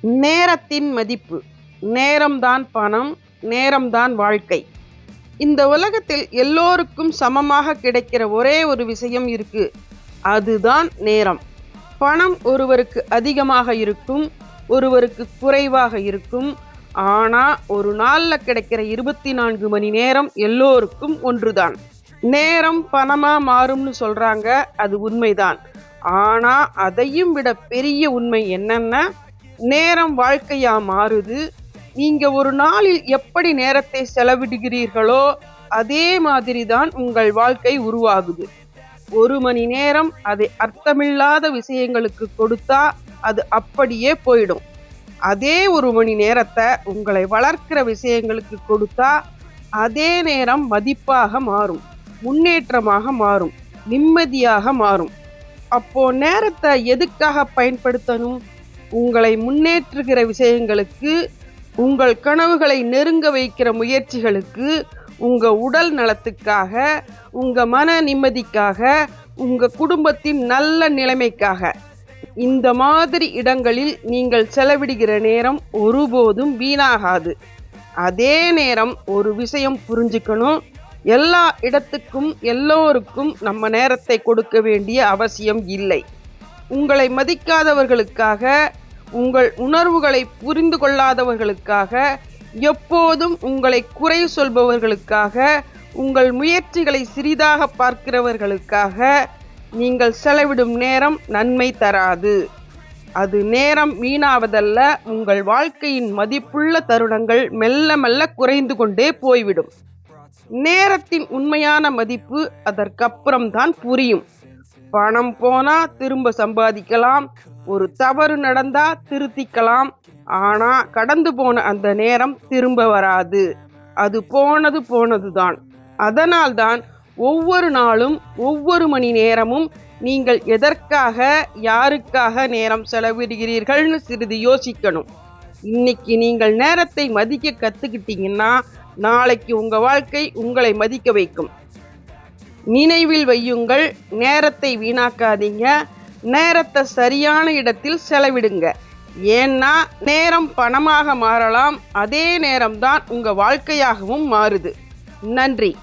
நேரத்தின் மதிப்பு. நேரம்தான் பணம் நேரம்தான் வாழ்க்கை. இந்த உலகத்தில் எல்லோருக்கும் சமமாக கிடைக்கிற ஒரே ஒரு விஷயம் இருக்கு. அதுதான் நேரம். பணம் ஒருவருக்கு அதிகமாக இருக்கும் ஒருவருக்கு குறைவாக இருக்கும். ஆனால் ஒரு நாளில் கிடைக்கிற இருபத்தி நான்கு மணி நேரம் எல்லோருக்கும் ஒன்றுதான். நேரம் பணமாக மாறும்னு சொல்கிறாங்க அது உண்மைதான். ஆனால் அதையும் விட பெரிய உண்மை என்னென்ன நேரம் வாழ்க்கையா மாறுது. நீங்க ஒரு நாளில் எப்படி நேரத்தை செலவிடுகிறீர்களோ அதே மாதிரி தான் உங்கள் வாழ்க்கை உருவாகுது. ஒரு மணி நேரம் அதை அர்த்தமில்லாத விஷயங்களுக்கு கொடுத்தா அது அப்படியே போயிடும். அதே ஒரு மணி நேரத்தை உங்களை வளர்க்கிற விஷயங்களுக்கு கொடுத்தா அதே நேரம் மதிப்பாக மாறும். முன்னேற்றமாக மாறும். நிம்மதியாக மாறும். அப்போ நேரத்தை எதுக்காக பயன்படுத்தணும்? உங்களை முன்னேற்றுகிற விஷயங்களுக்கு உங்கள் கனவுகளை நெருங்க வைக்கிற முயற்சிகளுக்கு உங்கள் உடல் நலத்துக்காக உங்கள் மன நிம்மதிக்காக உங்கள் குடும்பத்தின் நல்ல நிலைமைக்காக. இந்த மாதிரி இடங்களில் நீங்கள் செலவிடுகிற நேரம் ஒருபோதும் வீணாகாது. அதே நேரம் ஒரு விஷயம் புரிஞ்சுக்கணும். எல்லா இடத்துக்கும் எல்லோருக்கும் நம்ம நேரத்தை கொடுக்க வேண்டிய அவசியம் இல்லை. உங்களை மதிக்காதவர்களுக்காக உங்கள் உணர்வுகளை புரிந்து கொள்ளாதவர்களுக்காக எப்போதும் உங்களை குறை சொல்பவர்களுக்காக உங்கள் முயற்சிகளை சிறிதாக பார்க்கிறவர்களுக்காக நீங்கள் செலவிடும் நேரம் நன்மை தராது. அது நேரம் வீணாவதல்ல உங்கள் வாழ்க்கையின் மதிப்புள்ள தருணங்கள் மெல்ல மெல்ல குறைந்து கொண்டே போய்விடும். நேரத்தின் உண்மையான மதிப்பு அதற்கப்புறம்தான் புரியும். பணம் போனா திரும்ப சம்பாதிக்கலாம் ஒரு தவறு நடந்தா திருத்திக்கலாம். ஆனா கடந்து போன அந்த நேரம் திரும்ப வராது. அது போனது போனதுதான். அதனால்தான் ஒவ்வொரு நாளும் ஒவ்வொரு மணி நேரமும் நீங்கள் எதற்காக யாருக்காக நேரம் செலவிடுகிறீர்கள்னு சிறிது யோசிக்கணும். இன்னைக்கு நீங்கள் நேரத்தை மதிக்க கத்துக்கிட்டீங்கன்னா நாளைக்கு உங்க வாழ்க்கை உங்களை மதிக்க வைக்கும். நினைவில் வையுங்கள் நேரத்தை வீணாக்காதீங்க. நேரத்தை சரியான இடத்தில் செலவிடுங்க. ஏன்னா நேரம் பணமாக மாறலாம். அதே நேரம்தான் உங்கள் வாழ்க்கையாகவும் மாறுது. நன்றி.